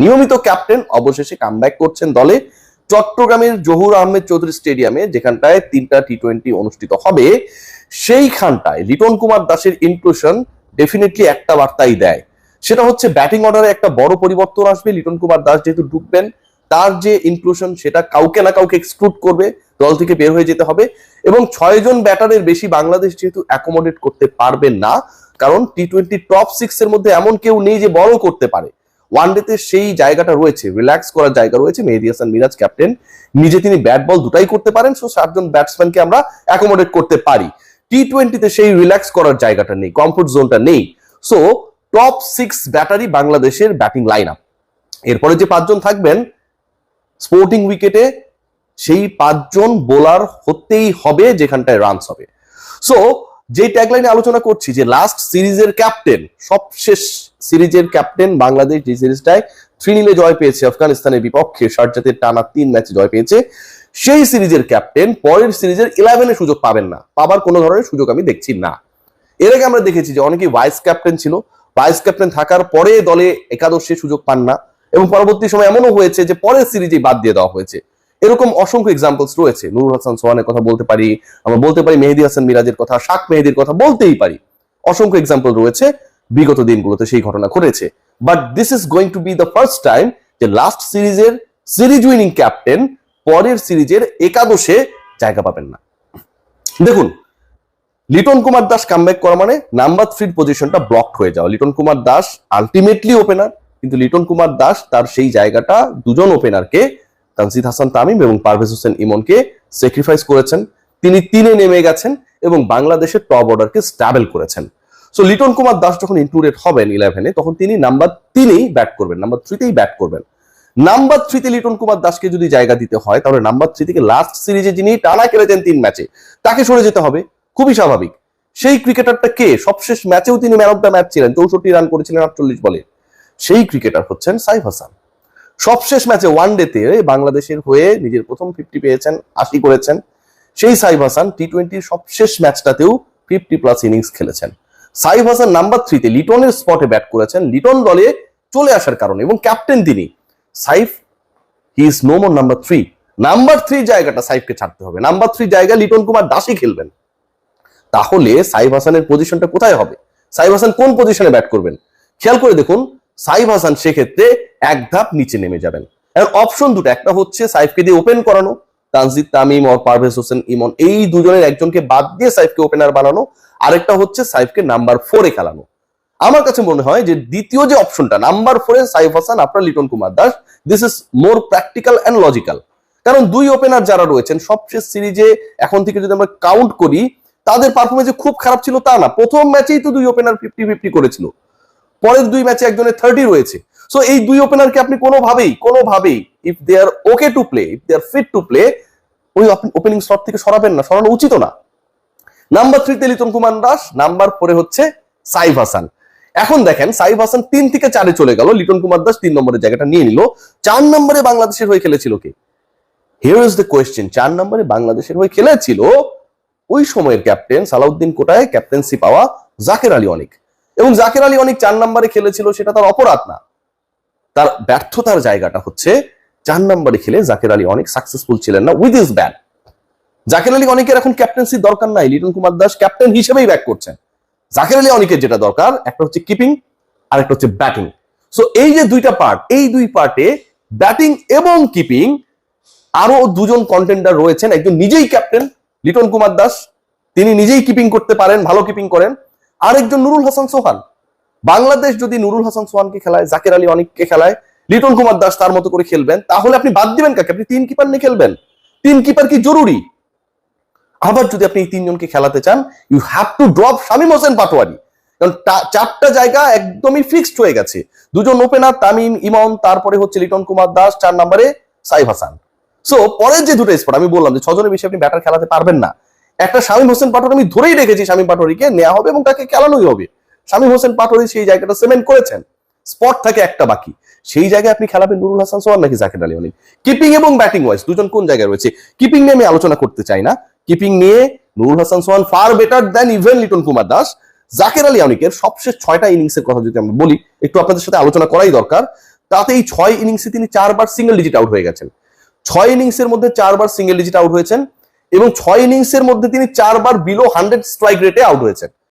নিয়মিত ক্যাপ্টেন অবশেষে কামব্যাক করছেন দলে চট্টগ্রামের জহুর আহমেদ চৌধুরী স্টেডিয়ামে যেখানটায় তিনটা টি টোয়েন্টি অনুষ্ঠিত হবে। সেইখানটায় লিটন কুমার দাসের ইনক্লুশন ডেফিনেটলি একটা বার্তাই দেয়। সেটা হচ্ছে ব্যাটিং অর্ডারে একটা বড় পরিবর্তন আসবে। লিটন কুমার দাস যেহেতু ঢুকবেন, তার যে ইনক্লুশন সেটা কাউকে না কাউকে এক্সক্লুড করবে, দল থেকে বের হয়ে যেতে হবে। এবং ছয়জন ব্যাটারের বেশি বাংলাদেশ যেহেতু অ্যাকোমোডেট করতে পারবে না, কারণ টি টোয়েন্টি টপ সিক্স এর মধ্যে এমন কেউ নেই যে বড় করতে পারে। ওয়ানডেতে সেই জায়গাটা রয়েছে রিল্যাক্স করার জায়গা রয়েছে। মেহেদি হাসান মিরাজ ক্যাপ্টেন নিজে তিনি ব্যাট বল দুটাই করতে পারেন সো সাতজন ব্যাটসম্যানকে আমরা অ্যাকোমোডেট করতে পারি। টি টোয়েন্টিতে সেই রিল্যাক্স করার জায়গাটা নেই কমফোর্ট জোনটা নেই। সো টপ সিক্স ব্যাটারি বাংলাদেশের ব্যাটিং লাইন আপ এরপরে যে পাঁচজন থাকবেন স্পোর্টিং উইকেটে সেই পাঁচজন বোলার হতেই হবে, যেখানটায় রানস হবে। সো যে ট্যাগলাইনে আলোচনা করছি, যে লাস্ট সিরিজের ক্যাপ্টেন সবশেষ সিরিজের ক্যাপ্টেন বাংলাদেশ যে সিরিজটায় থ্রিনিলে জয় পেয়েছে আফগানিস্তানের বিপক্ষে শারজাতের টানা তিন ম্যাচে জয় পেয়েছে। সেই সিরিজের ক্যাপ্টেন পরের সিরিজের ইলেভেনে সুযোগ পাবেন না, পাবার কোনো ধরনের সুযোগ আমি দেখছি না। এর আগে আমরা দেখেছি যে অনেকেই ভাইস ক্যাপ্টেন ছিল ভাইস ক্যাপ্টেন থাকার পরে দলে একাদশে সুযোগ পান না, এবং পরবর্তী সময় এমনও হয়েছে যে পরের সিরিজে বাদ দিয়ে দেওয়া হয়েছে। এরকম অসংখ্য এক্সাম্পলস রয়েছে। নুরুল হাসান সোহানের কথা বলতে পারি, আমরা বলতে পারি মেহেদি হাসান মিরাজের কথা, শাক মেহেদির কথা বলতেই পারি। অসংখ্য এক্সাম্পল রয়েছে, বিগত দিনগুলোতে সেই ঘটনা ঘটেছে। But this is going to be the first time যে লাস্ট সিরিজের সিরিজ উইনিং ক্যাপ্টেন পরের সিরিজের একাদশে জায়গা পাবেন না। দেখুন, লিটন কুমার দাস কামব্যাক করা মানে নাম্বার থ্রির পজিশনটা ব্লকড হয়ে যাওয়া। লিটন কুমার দাস আলটিমেটলি ওপেনার কিন্তু লিটন কুমার দাস তার সেই জায়গাটা দুজন ওপেনারকে তানজিদ হাসান তামিম এবং পারভেজ হোসেন ইমনকে স্যাক্রিফাইস করেছেন। তিনি তিনে নেমে গেছেন এবং বাংলাদেশের টপ অর্ডারকে স্ট্যাবেল করেছেন। সো লিটন কুমার দাস যখন ইনক্লুডেড হবেন ইলেভেনে তখন তিনি নাম্বার তিনেই ব্যাট করবেন নাম্বার থ্রিতেই ব্যাট করবেন। নাম্বার থ্রিতে লিটন কুমার দাসকে যদি জায়গা দিতে হয়, তাহলে নাম্বার থ্রি থেকে লাস্ট সিরিজে যিনি টানা খেলেছেন তিন ম্যাচে তাকে সরে যেতে হবে। খুবই স্বাভাবিক। সেই ক্রিকেটারটা কে? সবশেষ ম্যাচেও তিনি ম্যান অফ দ্য ম্যাচ ছিলেন, চৌষট্টি রান করেছিলেন আটচল্লিশ বলে। সেই ক্রিকেটার হচ্ছেন সাইফ হাসান। সবশেষ ম্যাচে ওয়ান ডেতে বাংলাদেশের হয়ে নিজের প্রথম ফিফটি পেয়েছেন, আশি করেছেন। সেই সাইফ হাসান টি টোয়েন্টির সবশেষ ম্যাচটাতেও ফিফটি প্লাস ইনিংস খেলেছেন। সাইফ হাসান নাম্বার থ্রিতে লিটনের স্পটে ব্যাট করেছেন। লিটন দলে চলে আসার কারণে এবং ক্যাপ্টেন তিনি। Saif he is no more number three number three জায়গাটা সাইফকে ছাড়তে হবে। নাম্বার থ্রি জায়গা লিটন কুমার দাসই খেলবেন। তাহলে সাইফ হাসানের পজিশনটা কোথায় হবে? সাইফ হাসান কোন পজিশনে ব্যাট করবেন? খেয়াল করে দেখুন সাইফ হাসান সেক্ষেত্রে এক ধাপ নিচে নেমে যাবেন। এখন অপশন দুটো, একটা হচ্ছে সাইফকে দিয়ে ওপেন করানো, তানজিদ তামিম আর পারভেজ হোসেন, ইমন, এই দুজনের একজনকে বাদ দিয়ে সাইফকে ওপেনার বানানো। আরেকটা হচ্ছে সাইফকে নাম্বার ফোরে খেলানো। আমার কাছে মনে হয় যে দ্বিতীয় যে অপশনটা নাম্বার ফোরে সাইফ হাসান, আপনার Liton Kumar Das this is more practical and logical কারণ দুই ওপেনার যারা রয়েছেন, সবশেষ সিরিজে এখন থেকে যদি আমরা কাউন্ট করি, তাদের পারফরমেন্স খুব খারাপ ছিল তা না। প্রথম ম্যাচেই তো দুই ওপেনার ফিফটি ফিফটি করেছিল। পরের দুই ম্যাচে একজনের থার্টি রয়েছে। সো এই দুই ওপেনারকে আপনি কোনোভাবেই কোনোভাবেই if they are okay to play if they are fit to play ওই ওপেনিং স্লট থেকে সরাবেন না, সরানো উচিত না। নাম্বার থ্রিতে লিটন কুমার দাস নাম্বার ফোরে হচ্ছে সাইফ হাসান। এখন দেখেন, সাইফ হাসান তিন থেকে চারে চলে গেল, লিটন কুমার দাস তিন নম্বরের জায়গাটা নিয়ে নিল। চার নম্বরে বাংলাদেশের হয়ে খেলেছিল কে? হিয়ার ইজ দ্য কোয়েশ্চেন চার নম্বরে বাংলাদেশের হয়ে খেলেছিল ওই সময়ের ক্যাপ্টেন সালাউদ্দিন কোটায় ক্যাপ্টেন্সি পাওয়া জাকের আলী অনেক। এবং জাকের আলী অনেক চার নম্বরে খেলেছিল, সেটা তার অপরাধ না। তার ব্যর্থতার জায়গাটা হচ্ছে, চার নম্বরে খেলে জাকের আলী অনেক সাকসেসফুল ছিলেন না with his bat Jaker Ali অনেকের এখন ক্যাপ্টেন্সি দরকার নাই, লিটন কুমার দাস ক্যাপ্টেন হিসেবেই ব্যাক করছেন। জাকের আলী অনেকের যেটা দরকার, একটা হচ্ছে কিপিং আর একটা হচ্ছে ব্যাটিং সো এই যে দুইটা পার্ট এই দুই পার্টে ব্যাটিং এবং কিপিং আরও দুজন কন্টেন্ডার রয়েছেন। একজন নিজেই ক্যাপ্টেন লিটন কুমার দাস, তিনি নিজেই কিপিং করতে পারেন, ভালো কিপিং করেন। আরেকজন নুরুল হাসান সোহান। বাংলাদেশ যদি নুরুল হাসান সোহানকে খেলায়, জাকের আলী অনেককে খেলায় লিটন কুমার দাস তার মতো করে খেলবেন, তাহলে আপনি বাদ দিবেন কাকে? আপনি তিন কিপার নিয়ে খেলবেন। তিন কিপার কি জরুরি? আবার যদি আপনি এই তিনজনকে খেলাতে চান you have to drop Shamim Hossain Patwari. কারণ চারটা জায়গা একদমই ফিক্সড হয়ে গেছে। দুজন ওপেনার তামিম, ইমন, তারপরে হচ্ছে লিটন কুমার দাস, চার নম্বরে সাইফ হাসান। সো পরের যে দুটো স্পট আমি বললাম যে ছজনের বেশি আপনি ব্যাটার খেলাতে পারবেন না। একটা শামীম হোসেন পাটোয়ারি আমি ধরেই রেখেছি শামীম পাটোয়ারিকে নেওয়া হবে এবং তাকে খেলানোই হবে। শামীম হোসেন পাটোয়ারি সেই জায়গাটা সিমেন্ট করেছেন, স্পট থাকে একটা বাকি। সেই জায়গায় আপনি খেলাবেন নুরুল হাসান, সোহান নাকি জাকির আলী অনেক কিপিং এবং ব্যাটিং ওয়াইজ দুজন কোন জায়গায় রয়েছে? কিপিং নিয়ে আমি আলোচনা করতে চাই না। কিপিং নিয়ে Nurul Hasan, Sohan far better than even Liton Kumar Das. Jaker Ali অনেকের সবশেষ ছয়টা ইনিংসের কথা যদি আমরা বলি, একটু আপনাদের সাথে আলোচনা করাই দরকার। তাতে এই ছয় ইনিংসে তিনি চারবার সিঙ্গেল ডিজিট আউট হয়ে গেছেন। ছয় ইনিংসের মধ্যে চারবার সিঙ্গেল ডিজিট আউট হয়েছেন। এবং ছয় ইনিংসের মধ্যে তিনি চারবার বিলো হান্ড্রেড স্ট্রাইক রেটে আউট হয়েছেন।